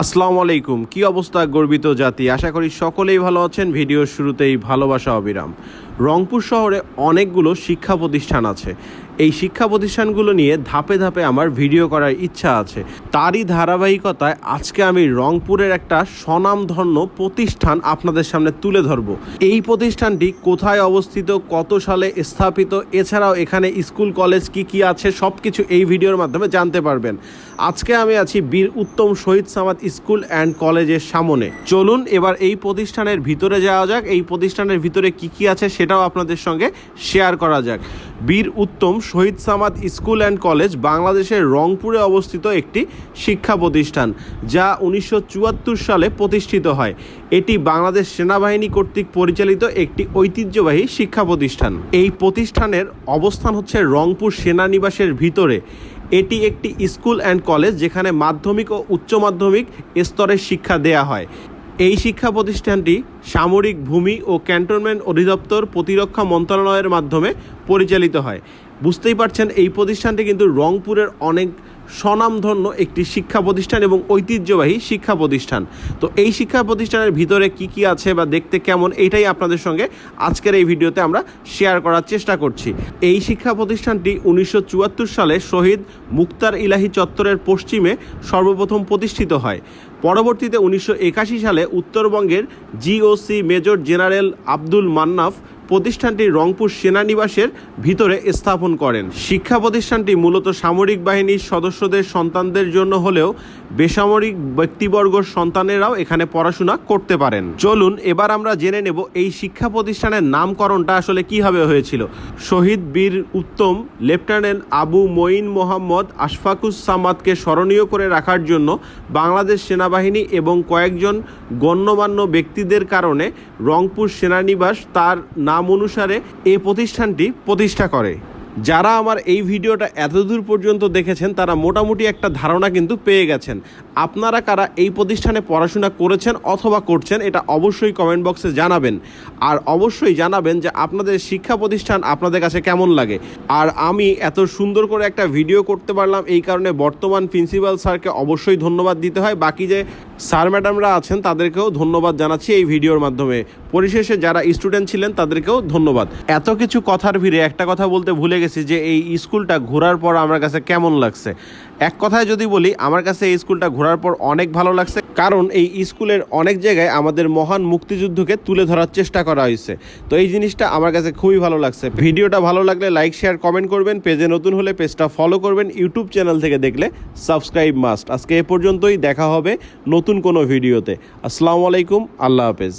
আসসালামু আলাইকুম। কি অবস্থা গর্বিত জাতি? আশা করি সকলেই ভালো আছেন। ভিডিওর শুরুতেই ভালোবাসা অবিরাম। রংপুর শহরে অনেকগুলো শিক্ষা প্রতিষ্ঠান আছে। এই শিক্ষা প্রতিষ্ঠানগুলো নিয়ে ধাপে ধাপে আমার ভিডিও করার ইচ্ছা আছে। তারই ধারাবাহিকতায় আজকে আমি রংপুরের একটা স্বনামধন্য প্রতিষ্ঠান আপনাদের সামনে তুলে ধরব। এই প্রতিষ্ঠানটি কোথায় অবস্থিত, কত সালে স্থাপিত, এছাড়াও এখানে স্কুল, কলেজ কি কি আছে সব কিছু এই ভিডিওর মাধ্যমে জানতে পারবেন। আজকে আমি আছি বীর উত্তম শহীদ সামাদ স্কুল অ্যান্ড কলেজের সামনে। চলুন এবার এই প্রতিষ্ঠানের ভিতরে যাওয়া যাক। এই প্রতিষ্ঠানের ভিতরে কি কি আছে সেটাও আপনাদের সঙ্গে শেয়ার করা যাক। Bir Uttam Shaheed Samad school and college বাংলাদেশের রংপুরে অবস্থিত একটি শিক্ষা প্রতিষ্ঠান, যা উনিশশো চুয়াত্তর সালে প্রতিষ্ঠিত হয়। এটি বাংলাদেশ সেনাবাহিনী কর্তৃক পরিচালিত একটি ঐতিহ্যবাহী শিক্ষা প্রতিষ্ঠান। এই প্রতিষ্ঠানের অবস্থান হচ্ছে রংপুর সেনানিবাসের ভিতরে। এটি একটি স্কুল অ্যান্ড কলেজ যেখানে মাধ্যমিক ও উচ্চ মাধ্যমিক স্তরের শিক্ষা দেয়া হয়। এই শিক্ষা প্রতিষ্ঠানটি সামরিক ভূমি ও ক্যান্টনমেন্ট অধিদপ্তর প্রতিরক্ষা মন্ত্রণালয়ের মাধ্যমে পরিচালিত হয়। বুঝতেই পারছেন, এই প্রতিষ্ঠানটি কিন্তু রংপুরের অনেক স্বনামধন্য একটি শিক্ষা প্রতিষ্ঠান এবং ঐতিহ্যবাহী শিক্ষা প্রতিষ্ঠান। তো এই শিক্ষা প্রতিষ্ঠানের ভিতরে কি কি আছে বা দেখতে কেমন, এইটাই আপনাদের সঙ্গে আজকের এই ভিডিওতে আমরা শেয়ার করার চেষ্টা করছি। এই শিক্ষা প্রতিষ্ঠানটি উনিশশো চুয়াত্তর সালে শহীদ মুক্তার ইলাহি চত্বরের পশ্চিমে সর্বপ্রথম প্রতিষ্ঠিত হয়। পরবর্তীতে উনিশশো একাশি সালে উত্তরবঙ্গের GOC major general Abdul Mannaf প্রতিষ্ঠানটি রংপুর সেনানিবাসের ভিতরে স্থাপন করেন। শিক্ষা প্রতিষ্ঠানটি মূলত সামরিক বাহিনীর সদস্যদের সন্তানদের জন্য হলেও বেসামরিক ব্যক্তিবর্গ সন্তানেরাও এখানে পড়াশোনা করতে পারেন। চলুন এবার আমরা জেনে নেব এই শিক্ষা প্রতিষ্ঠানের নামকরণটা আসলে কীভাবে হয়েছিল। শহীদ বীর উত্তম, লেফটেন্যান্ট আবু মঈন মোহাম্মদ আশফাকুস সামাদকে স্মরণীয় করে রাখার জন্য বাংলাদেশ সেনাবাহিনী এবং কয়েকজন গণ্যমান্য ব্যক্তিদের কারণে রংপুর সেনানিবাস তার নাম অনুসারে এই প্রতিষ্ঠানটি প্রতিষ্ঠা করে। যারা আমার এই ভিডিওটা এতদূর পর্যন্ত দেখেছেন, তারা মোটামুটি একটা ধারণা কিন্তু পেয়ে গেছেন। আপনারা কারা এই প্রতিষ্ঠানে পড়াশোনা করেছেন অথবা করছেন, এটা অবশ্যই কমেন্ট বক্সে জানাবেন। আর অবশ্যই জানাবেন যে আপনাদের শিক্ষা প্রতিষ্ঠান আপনাদের কাছে কেমন লাগে। আর আমি এত সুন্দর করে একটা ভিডিও করতে পারলাম, এই কারণে বর্তমান প্রিন্সিপাল স্যারকে অবশ্যই ধন্যবাদ দিতে হয়। বাকি যে স্যার ম্যাডামরা আছেন, তাদেরকেও ধন্যবাদ জানাচ্ছি এই ভিডিওর মাধ্যমে। পরিশেষে যারা স্টুডেন্ট ছিলেন, তাদেরকেও ধন্যবাদ। এত কিছু কথার ভিড়ে একটা কথা বলতে ভুলে গেছি যে এই স্কুলটা ঘোরার পর আমার কাছে কেমন লাগছে। এক কথায় যদি বলি, আমার কাছে এই স্কুলটা ঘোরার পর অনেক ভালো লাগছে, কারণ এই স্কুলের অনেক জায়গায় আমাদের মহান মুক্তিযুদ্ধকে তুলে ধরার চেষ্টা করা হয়েছে। তো এই জিনিসটা আমার কাছে খুবই ভালো লাগছে। ভিডিওটা ভালো লাগলে লাইক, শেয়ার, কমেন্ট করবেন। পেজে নতুন হলে পেজটা ফলো করবেন। ইউটিউব চ্যানেল থেকে দেখলে সাবস্ক্রাইব মাস্ট। আজকে এ পর্যন্তই, দেখা হবে নতুন কোনো ভিডিওতে। আসসালামু আলাইকুম আল্লাহ হাফেজ।